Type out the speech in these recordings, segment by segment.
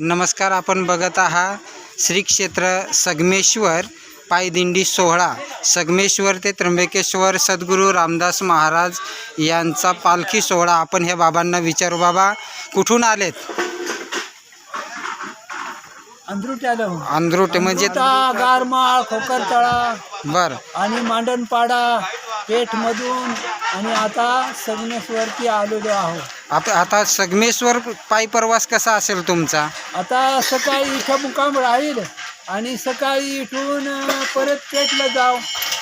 नमस्कार आपण बघत आहात श्री क्षेत्र संगमेश्वर पायदिंडी सोहळा. संगमेश्वर ते त्र्यंबकेश्वर सद्गुरू रामदास महाराज यांचा पालखी सोहळा. आपण ह्या बाबांना विचारू बाबा कुठून आलेत? अंद्रुटे म्हणजे अंधरुटा गारमाळ खोकरतळा बरं. आणि मांडणपाडा पेठमधून. आणि आता सगनेश्वरती आलेलो आहोत. आप आता संगमेश्वर पायी प्रवास कसा असेल तुमचा? आता सकाळी इथं मुकाम राहील आणि सकाळी इथून अं, परत पेठला जाऊ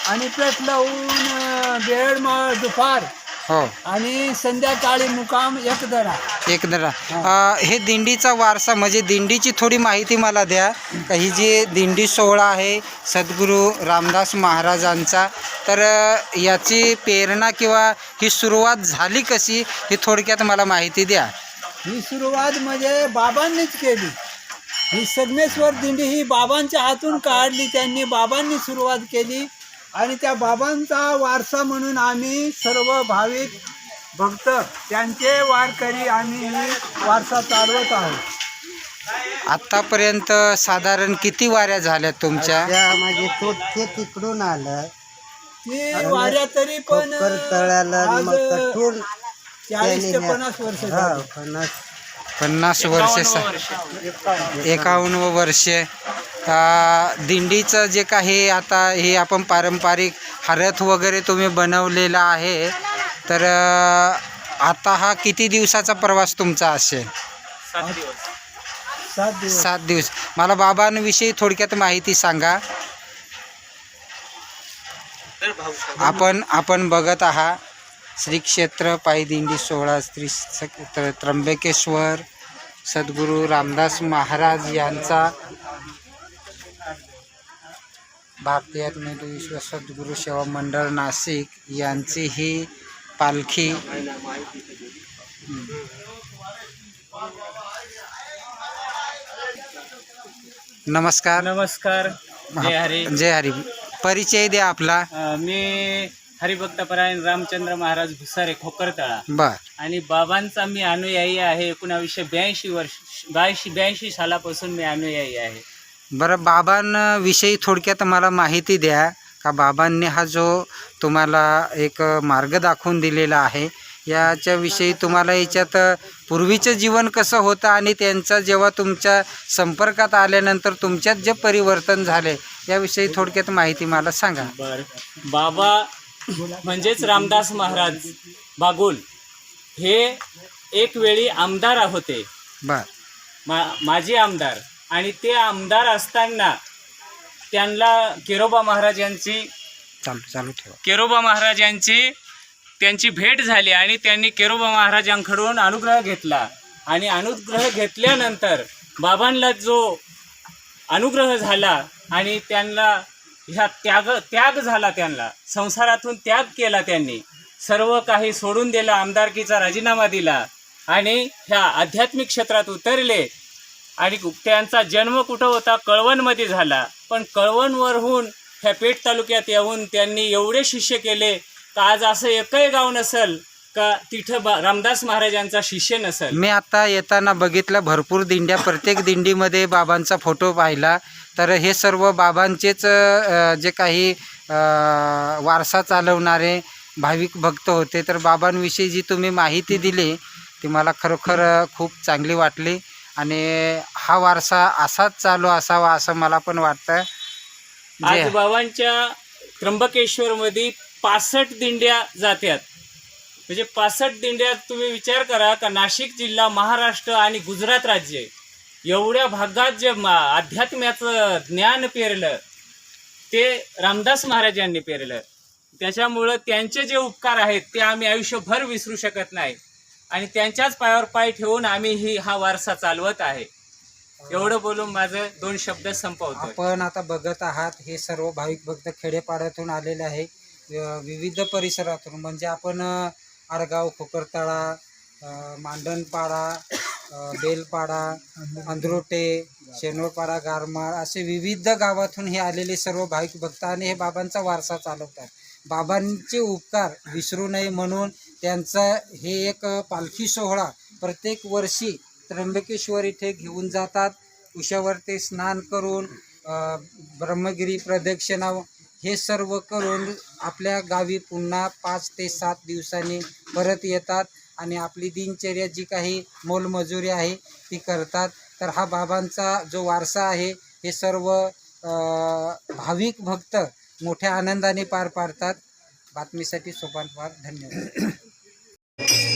आणि पेठला होऊन बेड दुपार हो. आणि संध्याकाळी मुकाम एक दरा एक जरा अ, हे दिंडीचा वारसा म्हणजे दिंडीची थोडी माहिती मला द्या. का ही जी दिंडी सोहळा आहे सद्गुरू रामदास महाराजांचा तर अ, याची प्रेरणा किंवा ही सुरुवात झाली कशी ही थोडक्यात मला माहिती द्या. ही सुरुवात म्हणजे बाबांनीच केली. ही संगमेश्वर दिंडी ही बाबांच्या हातून काढली त्यांनी बाबांनी सुरुवात केली. आणि त्या बाबांचा वारसा म्हणून आम्ही सर्व भाविक भक्त त्यांचे वारकरी आम्ही ही वारसा चालवत आहोत. आत्तापर्यंत साधारण किती वाऱ्या झाल्या तुमच्या? त्या माझे तो ते तिकडून आलं. ती वाऱ्या तरी पण कोपर तळ्याला आज मग कठून चाळीस ते पन्नास वर्ष हा झाली. पन्नास पन्नास वर्ष. एकावन्न वर्षे. दिंडीचं जे काही आता हे आपण पारंपरिक हरथ वगैरे तुम्ही बनवलेला आहे तर आता हा किती दिवसाचा प्रवास तुमचा असेल? सात दिवस. सात दिवस. मला बाबांविषयी थोडक्यात माहिती सांगा. आपण आपण बघत आहात श्री क्षेत्र पायदिंडी सोहळा श्री त्र्यंबकेश्वर सद्गुरू रामदास महाराज यांचा भारतीय विश्व सद्गुरू सेवा मंडळ नाशिक यांची ही पालखी. नमस्कार. नमस्कार. जय हरी. जय हरी. परिचय द्या आपला. अ, मी हरिभक्तपरायण रामचंद्र महाराज भुसारे खोकरतळा. बर. आणि बाबांचा मी अनुयायी आहे. एकोणावीसशे ब्याऐंशी वर्ष ब्याऐंशी ब्याऐंशी सालापासून मी अनुयायी आहे. बरं बाबांविषयी थोडक्यात मला माहिती द्या का बाबांनी हा जो तुम्हाला एक मार्ग दाखवून दिलेला आहे याच्याविषयी तुम्हाला याच्यात पूर्वीचं जीवन कसं होतं आणि त्यांचा जेव्हा तुमच्या संपर्कात आल्यानंतर तुमच्यात जे परिवर्तन झाले याविषयी थोडक्यात माहिती मला सांगा. बर. बाबा म्हणजेच रामदास महाराज बागुल हे एक वेळी आमदार होते. बर. मा माजी आमदार. आणि ते आमदार असताना त्यांना केरोबा महाराज यांची चालू चालू ठेवा. केरोबा महाराज यांची त्यांची भेट झाली आणि त्यांनी केरोबा महाराजांकडून अनुग्रह घेतला. आणि अनुग्रह घेतल्यानंतर बाबांना जो अनुग्रह झाला आणि त्यांना ह्या त्याग त्याग झाला त्यांना संसारातून त्याग केला त्यांनी. सर्व काही सोडून दिलं आमदारकीचा राजीनामा दिला आणि ह्या आध्यात्मिक क्षेत्रात उतरले. आणि त्यांचा जन्म कुठं होता कळवणमध्ये झाला. पण कळवणवरहून ह्या पेठ तालुक्यात येऊन त्यांनी एवढे शिष्य केले का आज असं एकही गाव नसल का तिथं बा रामदास महाराजांचा शिष्य नसेल? मी आता येताना बघितलं भरपूर दिंड्या प्रत्येक दिंडीमध्ये बाबांचा फोटो पाहिला. तर हे सर्व बाबांचेच जे काही वारसा चालवणारे भाविक भक्त होते तर बाबांविषयी जी तुम्ही माहिती दिली ती मला खरोखर खूप चांगली वाटली. आणि हा वारसा असाच चालू असावा असं मला पण वाटतं आज बाबांच्या बाबांच्या त्र्यंबकेश्वरमध्ये पासष्ट दिंड्या जात्यात. म्हणजे पासष्ट दिंड्यात तुम्ही विचार करा का नाशिक जिल्हा महाराष्ट्र आणि गुजरात राज्य एवढ्या भागात जे अध्यात्म्याचं ज्ञान पेरलं ते रामदास महाराजांनी पेरलं. त्याच्यामुळं त्यांचे जे उपकार आहेत ते आम्ही आयुष्यभर विसरू शकत नाही. आणि त्यांच्याच पायावर पाय ठेवून आम्ही ही हा वारसा चालवत आहे. एवढं बोलून माझं दोन शब्द संपवतो आपण आता बघत आहात हे सर्व भाविक भक्त खेडेपाड्यातून आलेले आहे. विविध परिसरातून म्हणजे आपण आडगाव खोकरतळा मांडणपाडा बेलपाडा अंधरोटे शेनोरपाडा गारमाळ असे विविध गावातून हे आलेले सर्व भाविक भक्त आणि हे बाबांचा वारसा चालवतात. बाबांचे उपकार विसरू नये म्हणून त्यांचा हे एक पालखी सोहळा प्रत्येक वर्षी त्र्यंबकेश्वर इथे घेऊन जातात. उशावर ते स्नान करून ब्रह्मगिरी प्रदक्षिणा हे सर्व करून आपल्या गावी पुन्हा पाच ते सात दिवसांनी परत येतात आणि आपली दिनचर्या जी काही मोलमजुरी आहे ती करतात. तर हा बाबांचा जो वारसा आहे हे सर्व भाविक भक्त मोठ्या आनंदाने पार पाडतात. बातमीसाठी सोपान पार धन्यवाद. Yeah.